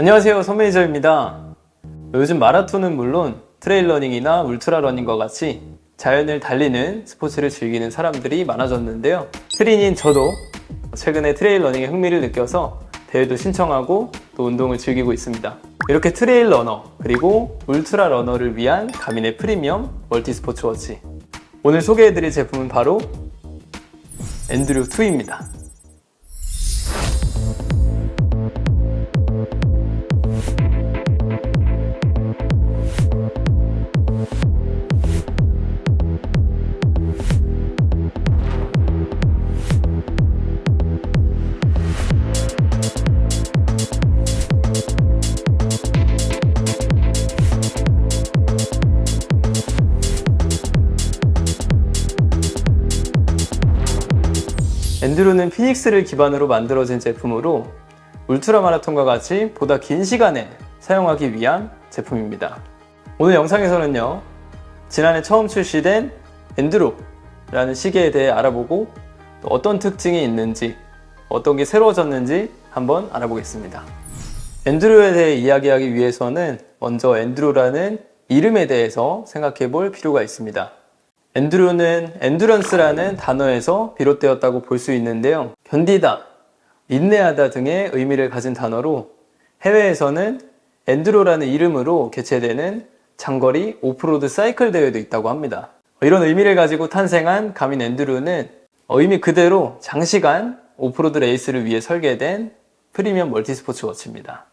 안녕하세요 선매니저입니다. 요즘 마라톤은 물론 트레일 러닝이나 울트라 러닝과 같이 자연을 달리는 스포츠를 즐기는 사람들이 많아졌는데요. 트린인 저도 최근에 트레일 러닝에 흥미를 느껴서 대회도 신청하고 또 운동을 즐기고 있습니다. 이렇게 트레일 러너 그리고 울트라 러너를 위한 가민의 프리미엄 멀티 스포츠 워치. 오늘 소개해드릴 제품은 바로 엔드류 2입니다 피닉스를 기반으로 만들어진 제품으로 울트라 마라톤과 같이 보다 긴 시간에 사용하기 위한 제품입니다. 오늘 영상에서는요, 지난해 처음 출시된 엔드루라는 시계에 대해 알아보고 또 어떤 특징이 있는지, 어떤 게 새로워졌는지 한번 알아보겠습니다. 엔드루에 대해 이야기하기 위해서는 먼저 엔드루라는 이름에 대해서 생각해 볼 필요가 있습니다. 엔드루는 엔두런스라는 단어에서 비롯되었다고 볼 수 있는데요. 견디다, 인내하다 등의 의미를 가진 단어로 해외에서는 엔드로라는 이름으로 개최되는 장거리 오프로드 사이클 대회도 있다고 합니다. 이런 의미를 가지고 탄생한 가민 엔드루는 의미 그대로 장시간 오프로드 레이스를 위해 설계된 프리미엄 멀티스포츠 워치입니다.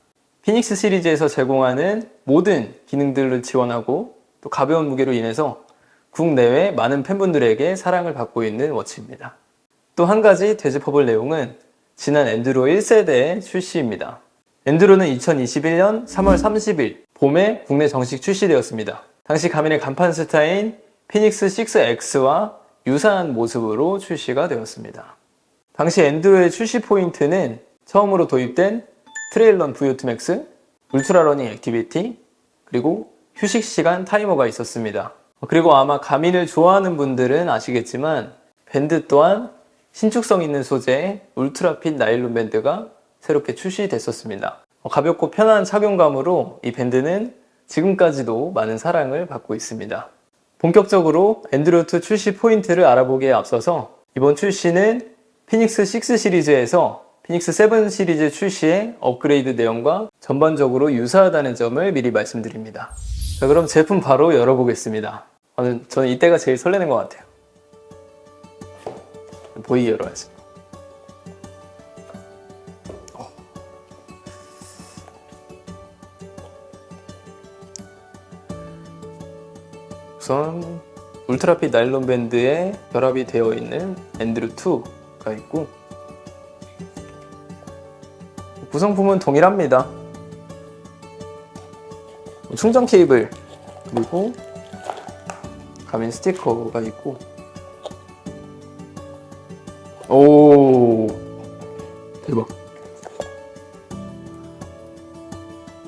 피닉스 시리즈에서 제공하는 모든 기능들을 지원하고 또 가벼운 무게로 인해서 국내외 많은 팬분들에게 사랑을 받고 있는 워치입니다. 또 한 가지 되짚어볼 내용은 지난 엔드로 1세대의 출시입니다. 엔드로는 2021년 3월 30일 봄에 국내 정식 출시되었습니다. 당시 가민의 간판 스타인 피닉스 6X와 유사한 모습으로 출시가 되었습니다. 당시 엔드로의 출시 포인트는 처음으로 도입된 트레일런 VO2 맥스, 울트라 러닝 액티비티, 그리고 휴식 시간 타이머가 있었습니다. 그리고 아마 가민을 좋아하는 분들은 아시겠지만 밴드 또한 신축성 있는 소재의 울트라핏 나일론 밴드가 새롭게 출시됐었습니다. 가볍고 편한 착용감으로 이 밴드는 지금까지도 많은 사랑을 받고 있습니다. 본격적으로 엔드로2 출시 포인트를 알아보기에 앞서서 이번 출시는 피닉스 6 시리즈에서 피닉스 7 시리즈 출시의 업그레이드 내용과 전반적으로 유사하다는 점을 미리 말씀드립니다. 자, 그럼 제품 바로 열어보겠습니다. 저는, 저는 이때가 제일 설레는 것 같아요. 보이게 열어야지. 어. 우선 울트라핏 나일론 밴드에 결합이 되어 있는 엔드루 2가 있고 구성품은 동일합니다. 충전 케이블 그리고 가민 스티커가 있고. 오 대박.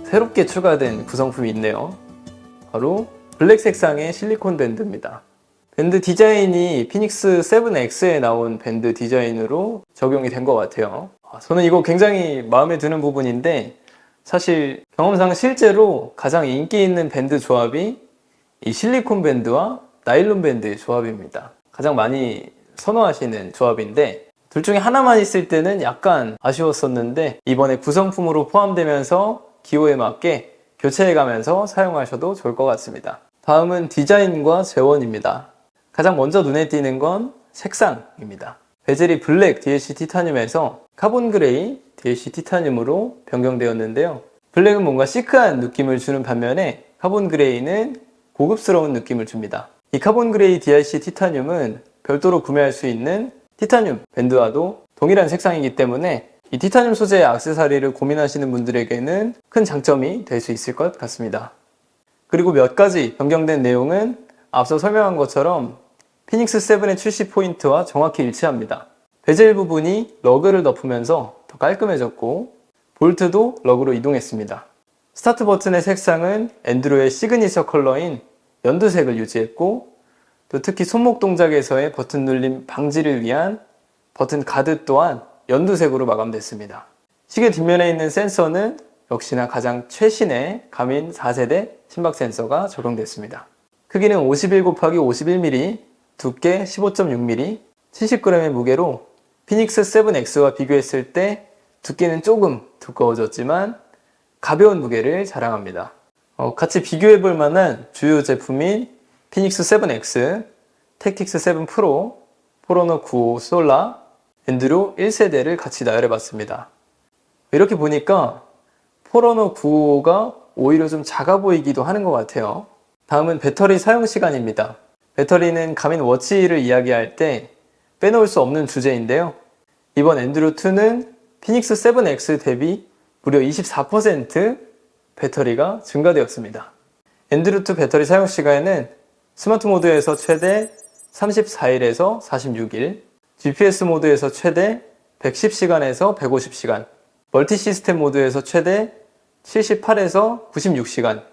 새롭게 추가된 구성품이 있네요. 바로 블랙 색상의 실리콘 밴드입니다. 밴드 디자인이 피닉스 7X에 나온 밴드 디자인으로 적용이 된 것 같아요. 아, 저는 이거 굉장히 마음에 드는 부분인데 사실 경험상 실제로 가장 인기 있는 밴드 조합이 이 실리콘 밴드와 나일론 밴드의 조합입니다. 가장 많이 선호하시는 조합인데 둘 중에 하나만 있을 때는 약간 아쉬웠었는데 이번에 구성품으로 포함되면서 기호에 맞게 교체해 가면서 사용하셔도 좋을 것 같습니다. 다음은 디자인과 재원입니다. 가장 먼저 눈에 띄는 건 색상입니다. 베젤이 블랙 DLC 티타늄에서 카본 그레이 DLC 티타늄으로 변경되었는데요. 블랙은 뭔가 시크한 느낌을 주는 반면에 카본 그레이는 고급스러운 느낌을 줍니다. 이 카본 그레이 DRC 티타늄은 별도로 구매할 수 있는 티타늄 밴드와도 동일한 색상이기 때문에 이 티타늄 소재의 악세사리를 고민하시는 분들에게는 큰 장점이 될 수 있을 것 같습니다. 그리고 몇 가지 변경된 내용은 앞서 설명한 것처럼 피닉스 7의 출시 포인트와 정확히 일치합니다. 베젤 부분이 러그를 덮으면서 더 깔끔해졌고 볼트도 러그로 이동했습니다. 스타트 버튼의 색상은 엔드로의 시그니처 컬러인 연두색을 유지했고 또 특히 손목 동작에서의 버튼 눌림 방지를 위한 버튼 가드 또한 연두색으로 마감됐습니다. 시계 뒷면에 있는 센서는 역시나 가장 최신의 가민 4세대 심박 센서가 적용됐습니다. 크기는 51 곱하기 51mm, 두께 15.6mm, 70g의 무게로 피닉스 7X와 비교했을 때 두께는 조금 두꺼워졌지만 가벼운 무게를 자랑합니다. 어, 같이 비교해 볼 만한 주요 제품인 피닉스 7X, 택틱스 7 프로, 포로노 95 솔라, 엔드로 1세대를 같이 나열해 봤습니다. 이렇게 보니까 포로노 95가 오히려 좀 작아 보이기도 하는 것 같아요. 다음은 배터리 사용 시간입니다. 배터리는 가민 워치를 이야기할 때 빼놓을 수 없는 주제인데요. 이번 엔드로2는 피닉스 7X 대비 무려 24% 배터리가 증가되었습니다. 엔드로2 배터리 사용 시간에는 스마트 모드에서 최대 34일에서 46일, GPS 모드에서 최대 110시간에서 150시간, 멀티 시스템 모드에서 최대 78에서 96시간,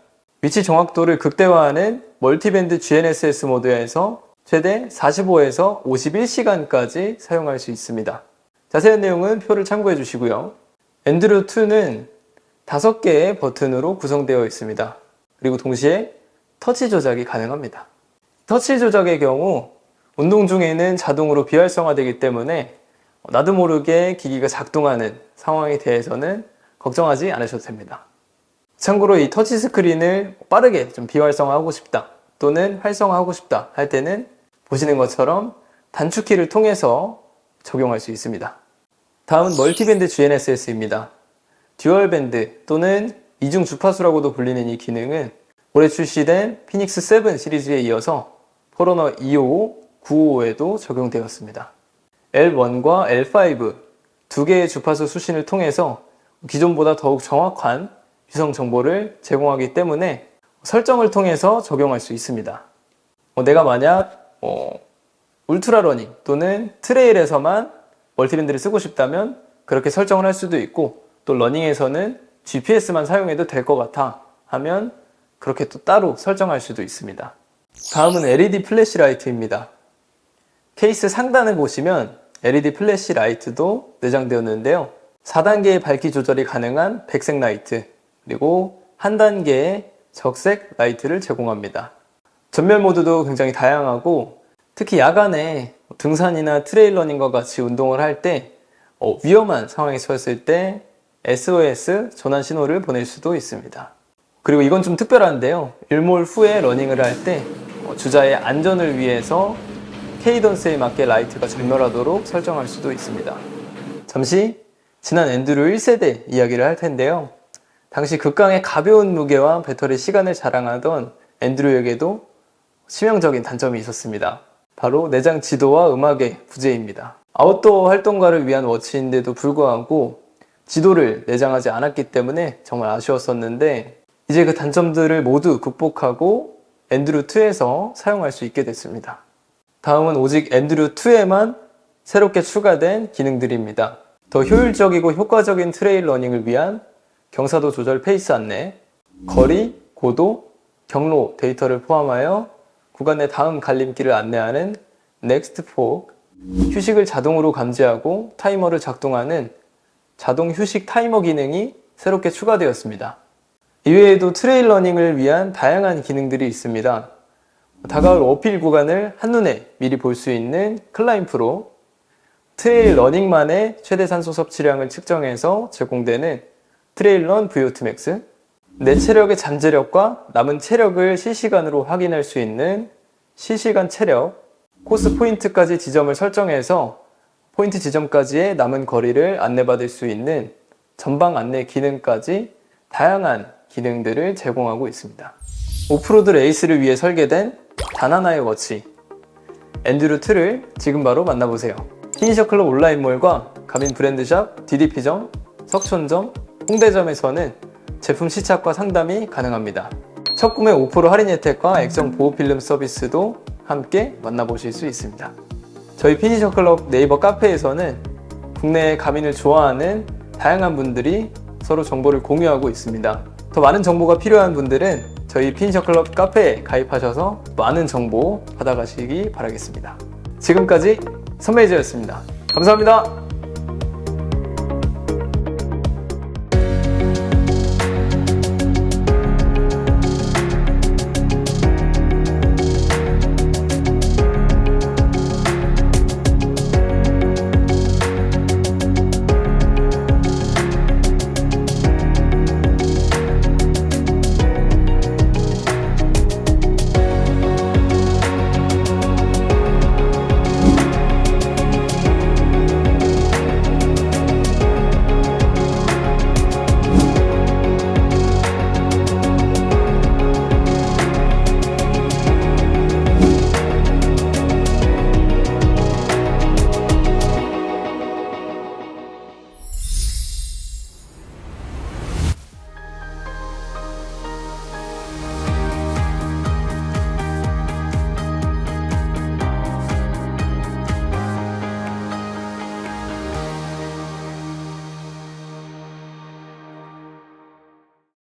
위치 정확도를 극대화하는 멀티밴드 GNSS 모드에서 최대 45에서 51시간까지 사용할 수 있습니다. 자세한 내용은 표를 참고해 주시고요. 엔드로 2는 5개의 버튼으로 구성되어 있습니다. 그리고 동시에 터치 조작이 가능합니다. 터치 조작의 경우 운동 중에는 자동으로 비활성화되기 때문에 나도 모르게 기기가 작동하는 상황에 대해서는 걱정하지 않으셔도 됩니다. 참고로 이 터치 스크린을 빠르게 좀 비활성화하고 싶다 또는 활성화하고 싶다 할 때는 보시는 것처럼 단축키를 통해서 적용할 수 있습니다. 다음은 멀티밴드 GNSS입니다. 듀얼밴드 또는 이중 주파수라고도 불리는 이 기능은 올해 출시된 피닉스 7 시리즈에 이어서 포로너 255, 955에도 적용되었습니다. L1과 L5 두 개의 주파수 수신을 통해서 기존보다 더욱 정확한 위성 정보를 제공하기 때문에 설정을 통해서 적용할 수 있습니다. 어, 내가 만약 어, 울트라 러닝 또는 트레일에서만 멀티밴드를 쓰고 싶다면 그렇게 설정을 할 수도 있고 또 러닝에서는 GPS만 사용해도 될 것 같아 하면 그렇게 또 따로 설정할 수도 있습니다. 다음은 LED 플래시 라이트입니다. 케이스 상단을 보시면 LED 플래시 라이트도 내장되었는데요. 4단계의 밝기 조절이 가능한 백색 라이트, 그리고 한 단계의 적색 라이트를 제공합니다. 전멸 모드도 굉장히 다양하고 특히 야간에 등산이나 트레일러닝과 같이 운동을 할때 어, 위험한 상황에 처했을 때 SOS 전환 신호를 보낼 수도 있습니다. 그리고 이건 좀 특별한데요. 일몰 후에 러닝을 할때 어, 주자의 안전을 위해서 케이던스에 맞게 라이트가 절멸하도록 설정할 수도 있습니다. 잠시 지난 엔드로 1세대 이야기를 할 텐데요. 당시 극강의 가벼운 무게와 배터리 시간을 자랑하던 엔드로에게도 치명적인 단점이 있었습니다. 바로 내장 지도와 음악의 부재입니다. 아웃도어 활동가를 위한 워치인데도 불구하고 지도를 내장하지 않았기 때문에 정말 아쉬웠었는데 이제 그 단점들을 모두 극복하고 엔드루2에서 사용할 수 있게 됐습니다. 다음은 오직 엔드루2에만 새롭게 추가된 기능들입니다. 더 효율적이고 효과적인 트레일 러닝을 위한 경사도 조절 페이스 안내, 거리, 고도, 경로 데이터를 포함하여 구간 내 다음 갈림길을 안내하는 넥스트 폭, 휴식을 자동으로 감지하고 타이머를 작동하는 자동 휴식 타이머 기능이 새롭게 추가되었습니다. 이외에도 트레일 러닝을 위한 다양한 기능들이 있습니다. 다가올 어필 구간을 한눈에 미리 볼 수 있는 클라임 프로, 트레일 러닝만의 최대 산소 섭취량을 측정해서 제공되는 트레일런 VO2 맥스, 내 체력의 잠재력과 남은 체력을 실시간으로 확인할 수 있는 실시간 체력, 코스 포인트까지 지점을 설정해서 포인트 지점까지의 남은 거리를 안내받을 수 있는 전방 안내 기능까지 다양한 기능들을 제공하고 있습니다. 오프로드 레이스를 위해 설계된 단 하나의 워치 엔드루2를 지금 바로 만나보세요. 피니셔 클럽 온라인몰과 가민 브랜드샵, DDP점, 석촌점, 홍대점에서는 제품 시착과 상담이 가능합니다. 첫 구매 5% 할인 혜택과 액정 보호 필름 서비스도 함께 만나보실 수 있습니다. 저희 피니셔 클럽 네이버 카페에서는 국내의 가민을 좋아하는 다양한 분들이 서로 정보를 공유하고 있습니다. 더 많은 정보가 필요한 분들은 저희 피니셔 클럽 카페에 가입하셔서 많은 정보 받아가시기 바라겠습니다. 지금까지 선매이즈였습니다. 감사합니다.